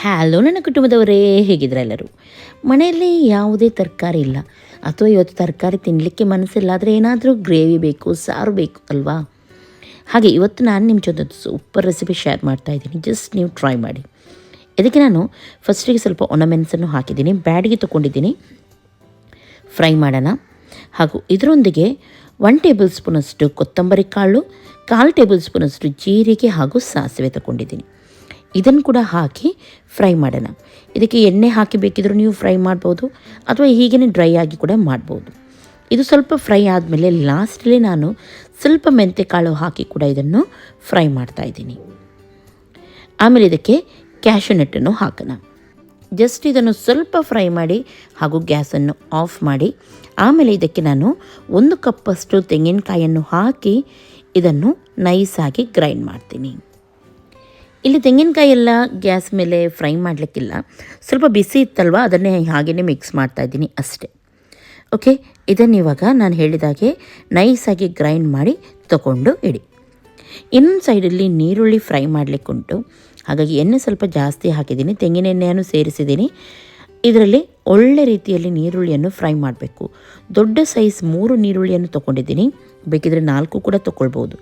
Hello ನನ್ನ ಕುಟುಂಬದವರೇ ಹೇಗಿದ್ರೆ ಎಲ್ಲರೂ? ಮನೆಯಲ್ಲಿ ಯಾವುದೇ ತರಕಾರಿ ಇಲ್ಲ. ಅಥವಾ ಇವತ್ತು ತರಕಾರಿ ತಿನ್ನಲಿಕ್ಕೆ ಮನಸ್ಸಿಲ್ಲ ಆದರೆ ಏನಾದರೂ ಗ್ರೇವಿ ಬೇಕು, ಸಾರು ಬೇಕು ಅಲ್ವಾ? ಹಾಗೆ ಇವತ್ತು ನಾನು ನಿಮ್ಮ ಜೊತೆ ಸೂಪರ್ ರೆಸಿಪಿ ಶೇರ್ ಮಾಡ್ತಾ ಇದ್ದೀನಿ. ಜಸ್ಟ್ ನೀವು ಟ್ರೈ ಮಾಡಿ. ಇದಕ್ಕೆ ನಾನು ಫಸ್ಟಿಗೆ ಸ್ವಲ್ಪ ಒಣಮೆಣಸನ್ನು ಹಾಕಿದ್ದೀನಿ. ಬ್ಯಾಡಿಗೆ ತೊಗೊಂಡಿದ್ದೀನಿ. ಫ್ರೈ ಮಾಡೋಣ. ಹಾಗೂ ಇದರೊಂದಿಗೆ ಒನ್ ಟೇಬಲ್ ಸ್ಪೂನಷ್ಟು ಕೊತ್ತಂಬರಿ ಕಾಳು, ಕಾಲು ಟೇಬಲ್ ಸ್ಪೂನಷ್ಟು ಜೀರಿಗೆ ಹಾಗೂ ಸಾಸಿವೆ ತಗೊಂಡಿದ್ದೀನಿ. ಇದನ್ನು ಕೂಡ ಹಾಕಿ ಫ್ರೈ ಮಾಡೋಣ. ಇದಕ್ಕೆ ಎಣ್ಣೆ ಹಾಕಿ ಬೇಕಿದ್ರೂ ನೀವು ಫ್ರೈ ಮಾಡ್ಬೋದು, ಅಥವಾ ಹೀಗೇ ಡ್ರೈ ಆಗಿ ಕೂಡ ಮಾಡ್ಬೋದು. ಇದು ಸ್ವಲ್ಪ ಫ್ರೈ ಆದಮೇಲೆ ಲಾಸ್ಟಲ್ಲಿ ನಾನು ಸ್ವಲ್ಪ ಮೆಂತೆ ಕಾಳು ಹಾಕಿ ಕೂಡ ಇದನ್ನು ಫ್ರೈ ಮಾಡ್ತಾ ಇದ್ದೀನಿ. ಆಮೇಲೆ ಇದಕ್ಕೆ ಕ್ಯಾಶು ನಟ್ಟನ್ನು ಹಾಕೋಣ. ಜಸ್ಟ್ ಇದನ್ನು ಸ್ವಲ್ಪ ಫ್ರೈ ಮಾಡಿ ಹಾಗೂ ಗ್ಯಾಸನ್ನು ಆಫ್ ಮಾಡಿ, ಆಮೇಲೆ ಇದಕ್ಕೆ ನಾನು ಒಂದು ಕಪ್ಪಷ್ಟು ತೆಂಗಿನಕಾಯನ್ನು ಹಾಕಿ ಇದನ್ನು ನೈಸಾಗಿ ಗ್ರೈಂಡ್ ಮಾಡ್ತೀನಿ. ಇಲ್ಲಿ ತೆಂಗಿನಕಾಯಿ ಎಲ್ಲ ಗ್ಯಾಸ್ ಮೇಲೆ ಫ್ರೈ ಮಾಡಲಿಕ್ಕಿಲ್ಲ. ಸ್ವಲ್ಪ ಬಿಸಿ ಇತ್ತಲ್ವ? ಅದನ್ನೇ ಹಾಗೆಯೇ ಮಿಕ್ಸ್ ಮಾಡ್ತಾ ಇದ್ದೀನಿ ಅಷ್ಟೇ. ಓಕೆ ಇದನ್ನು ಇವಾಗ ನಾನು ಹೇಳಿದಾಗೆ ನೈಸಾಗಿ ಗ್ರೈಂಡ್ ಮಾಡಿ ತಗೊಂಡು ಇಡಿ. ಇನ್ನೊಂದು ಸೈಡಲ್ಲಿ ನೀರುಳ್ಳಿ ಫ್ರೈ ಮಾಡಲಿಕ್ಕುಂಟು. ಹಾಗಾಗಿ ಎಣ್ಣೆ ಸ್ವಲ್ಪ ಜಾಸ್ತಿ ಹಾಕಿದ್ದೀನಿ. ತೆಂಗಿನ ಎಣ್ಣೆಯನ್ನು ಸೇರಿಸಿದ್ದೀನಿ. ಇದರಲ್ಲಿ ಒಳ್ಳೆ ರೀತಿಯಲ್ಲಿ ನೀರುಳ್ಳಿಯನ್ನು ಫ್ರೈ ಮಾಡಬೇಕು. ದೊಡ್ಡ ಸೈಜ್ ಮೂರು ನೀರುಳ್ಳಿಯನ್ನು ತೊಗೊಂಡಿದ್ದೀನಿ ಬೇಕಿದ್ರೆ ನಾಲ್ಕು ಕೂಡ ತೊಗೊಳ್ಬೋದು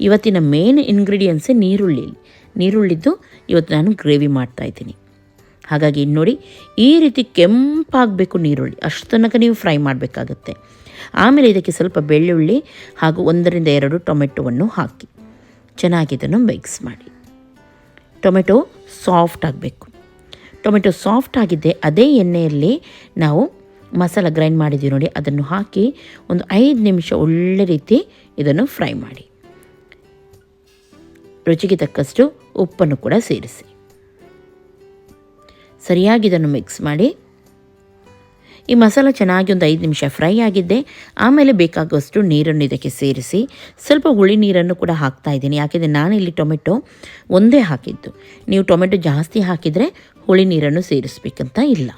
ಇವತ್ತಿನ ಮೇನ್ ಇಂಗ್ರೀಡಿಯೆಂಟ್ಸೇ ನೀರುಳ್ಳಿ. ನೀರುಳ್ಳಿದ್ದು ಇವತ್ತು ನಾನು ಗ್ರೇವಿ ಮಾಡ್ತಾ ಇದ್ದೀನಿ. ಹಾಗಾಗಿ ನೋಡಿ, ಈ ರೀತಿ ಕೆಂಪಾಗಬೇಕು ನೀರುಳ್ಳಿ. ಅಷ್ಟು ತನಕ ನೀವು ಫ್ರೈ ಮಾಡಬೇಕಾಗತ್ತೆ. ಆಮೇಲೆ ಇದಕ್ಕೆ ಸ್ವಲ್ಪ ಬೆಳ್ಳುಳ್ಳಿ ಹಾಗೂ ಒಂದರಿಂದ ಎರಡು ಟೊಮೆಟೊವನ್ನು ಹಾಕಿ. ಚೆನ್ನಾಗಿ ಇದನ್ನು ಮಿಕ್ಸ್ ಮಾಡಿ. ಟೊಮೆಟೊ ಸಾಫ್ಟ್ ಆಗಬೇಕು. ಟೊಮೆಟೊ ಸಾಫ್ಟ್ ಆಗಿದ್ದೆ ಅದೇ ಎಣ್ಣೆಯಲ್ಲಿ ನಾವು ಮಸಾಲ ಗ್ರೈಂಡ್ ಮಾಡಿದ್ದೀವಿ ನೋಡಿ, ಅದನ್ನು ಹಾಕಿ ಒಂದು ಐದು ನಿಮಿಷ ಒಳ್ಳೆ ರೀತಿ ಇದನ್ನು ಫ್ರೈ ಮಾಡಿ. ರುಚಿಗೆ ತಕ್ಕಷ್ಟು ಉಪ್ಪನ್ನು ಕೂಡ ಸೇರಿಸಿ. ಸರಿಯಾಗಿ ಇದನ್ನು ಮಿಕ್ಸ್ ಮಾಡಿ. ಈ ಮಸಾಲ ಚೆನ್ನಾಗಿ ಒಂದು ಐದು ನಿಮಿಷ ಫ್ರೈ ಆಗಿದ್ದೆ. ಆಮೇಲೆ ಬೇಕಾಗುವಷ್ಟು ನೀರನ್ನು ಇದಕ್ಕೆ ಸೇರಿಸಿ. ಸ್ವಲ್ಪ ಹುಳಿ ನೀರನ್ನು ಕೂಡ ಹಾಕ್ತಾ ಇದ್ದೀನಿ. ಯಾಕೆಂದರೆ ನಾನು ಇಲ್ಲಿ ಟೊಮೆಟೊ ಒಂದೇ ಹಾಕಿದ್ದು. ನೀವು ಟೊಮೆಟೊ ಜಾಸ್ತಿ ಹಾಕಿದರೆ ಹುಳಿ ನೀರನ್ನು ಸೇರಿಸ್ಬೇಕಂತ ಇಲ್ಲ.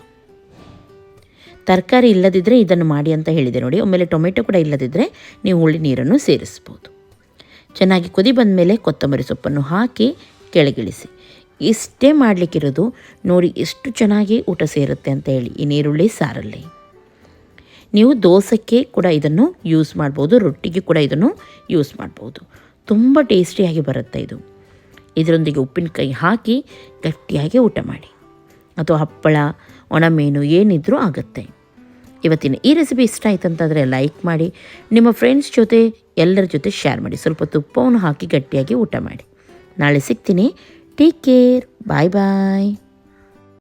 ತರಕಾರಿ ಇಲ್ಲದಿದ್ದರೆ ಇದನ್ನು ಮಾಡಿ ಅಂತ ಹೇಳಿದೆ ನೋಡಿ. ಒಮ್ಮೆಲೆ ಟೊಮೆಟೊ ಕೂಡ ಇಲ್ಲದಿದ್ದರೆ ನೀವು ಹುಳಿ ನೀರನ್ನು ಸೇರಿಸ್ಬೋದು. ಚೆನ್ನಾಗಿ ಕುದಿ ಬಂದ ಮೇಲೆ ಕೊತ್ತಂಬರಿ ಸೊಪ್ಪನ್ನು ಹಾಕಿ ಕೆಳಗಿಳಿಸಿ. ಇಷ್ಟೇ ಮಾಡಲಿಕ್ಕಿರೋದು ನೋಡಿ ಎಷ್ಟು ಚೆನ್ನಾಗಿ ಊಟ ಸೇರುತ್ತೆ ಅಂತ ಹೇಳಿ. ಈ ನೀರುಳ್ಳಿ ಸಾರಲ್ಲಿ. ನೀವು ದೋಸೆಕ್ಕೆ ಕೂಡ ಇದನ್ನು ಯೂಸ್ ಮಾಡ್ಬೋದು, ರೊಟ್ಟಿಗೆ ಕೂಡ ಇದನ್ನು ಯೂಸ್ ಮಾಡ್ಬೋದು. ತುಂಬ ಟೇಸ್ಟಿಯಾಗಿ ಬರುತ್ತೆ ಇದು. ಇದರೊಂದಿಗೆ ಉಪ್ಪಿನಕಾಯಿ ಹಾಕಿ ಗಟ್ಟಿಯಾಗಿ ಊಟ ಮಾಡಿ. ಅಥವಾ ಹಪ್ಪಳ, ಒಣಮೀನು ಏನಿದ್ರೂ ಆಗುತ್ತೆ. ಇವತ್ತಿನ ಈ ರೆಸಿಪಿ ಇಷ್ಟ ಆಯ್ತು ಅಂತಂದರೆ ಲೈಕ್ ಮಾಡಿ. ನಿಮ್ಮ ಫ್ರೆಂಡ್ಸ್ ಜೊತೆ, ಎಲ್ಲರ ಜೊತೆ ಶೇರ್ ಮಾಡಿ. ಸ್ವಲ್ಪ ತುಪ್ಪವನ್ನು ಹಾಕಿ ಗಟ್ಟಿಯಾಗಿ ಊಟ ಮಾಡಿ. ನಾಳೆ ಸಿಗ್ತೀನಿ. ಟೇಕ್ ಕೇರ್ ಬಾಯ್ ಬಾಯ್